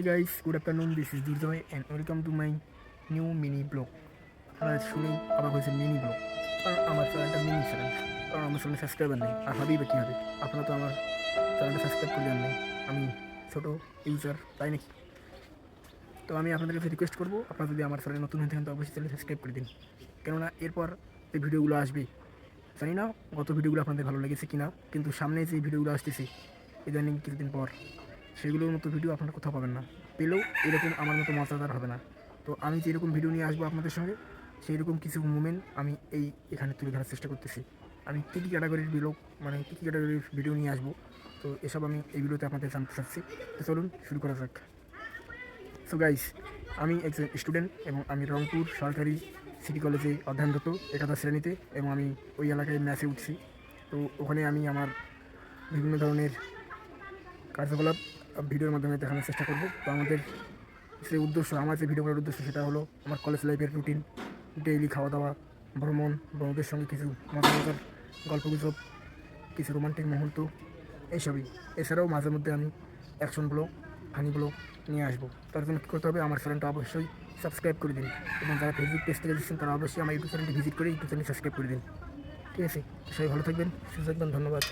Hey guys, good afternoon. This is Durjoy and welcome to my new mini blog. আপনারা শুনেই আবার হয়েছে mini blog কারণ আমার চ্যানেলটা মিনি চ্যানেল কারণ আমার চ্যানেলে সাবস্ক্রাইবার নেই। আর হবেই বা কী হবে? আপনারা তো আমার চ্যানেলটা সাবস্ক্রাইব করলেন নেই আমি ছোটো ইউজার তাই নাকি? তো আমি আপনাদের কাছে রিকোয়েস্ট করব আপনারা যদি আমার চ্যানেলে নতুন হয়ে থাকেন তো অবশ্যই চ্যানেল সাবস্ক্রাইব করে দিন। কেননা এরপর যে ভিডিওগুলো আসবে জানি না গত ভিডিওগুলো আপনাদের ভালো লেগেছে কি না কিন্তু সামনে যে ভিডিওগুলো আসতেছে ইদানিং কিছুদিন পর সেগুলোর মতো ভিডিও আপনারা কোথাও পাবেন না। পেলেও এরকম আমার মতো মজাদার হবে না। তো আমি যেরকম ভিডিও নিয়ে আসব আপনাদের সঙ্গে সেই রকম কিছু মুমেন্ট আমি এই এখানে তুলে ধরার চেষ্টা করতেছি। আমি কী কী ক্যাটাগরির ভিডিও মানে কী কী ক্যাটাগরির ভিডিও নিয়ে আসব, তো এসব আমি এই ভিডিওতে আপনাদের জানতে চাচ্ছি। তো চলুন শুরু করা যাক। সো গাইস আমি একজন স্টুডেন্ট এবং আমি রংপুর সরকারি সিটি কলেজে অধ্যয়নরত একাদশ শ্রেণীতে এবং আমি ওই এলাকায় ম্যাচে উঠছি। তো ওখানে আমি আমার বিভিন্ন ধরনের কার্যকলাপ ভিডিওর মাধ্যমে দেখানোর চেষ্টা করব। তো আমাদের যে উদ্দেশ্য, আমার যে ভিডিও করার উদ্দেশ্য সেটা হলো আমার কলেজ লাইফের রুটিন ডেইলি খাওয়া দাওয়া ভ্রমণ বন্ধুদের সঙ্গে কিছু মজার মজার গল্পগুজব, কিছু রোমান্টিক মুহূর্ত, এইসবই। এছাড়াও মাঝে মধ্যে আমি অ্যাকশন ব্লগ ফানি ব্লগ নিয়ে আসব। তার জন্য কী করতে হবে? আমার চ্যানেলটা অবশ্যই সাবস্ক্রাইব করে দিন এবং যারা ফেসবুক পেজ থেকে দিচ্ছেন তারা অবশ্যই আমার ইউটিউব চ্যানেলটি ভিজিট করে ইউটিউব চ্যানেল সাবস্ক্রাইব করে দিন। ঠিক আছে? সবাই ভালো থাকবেন, সুস্থ থাকবেন, ধন্যবাদ।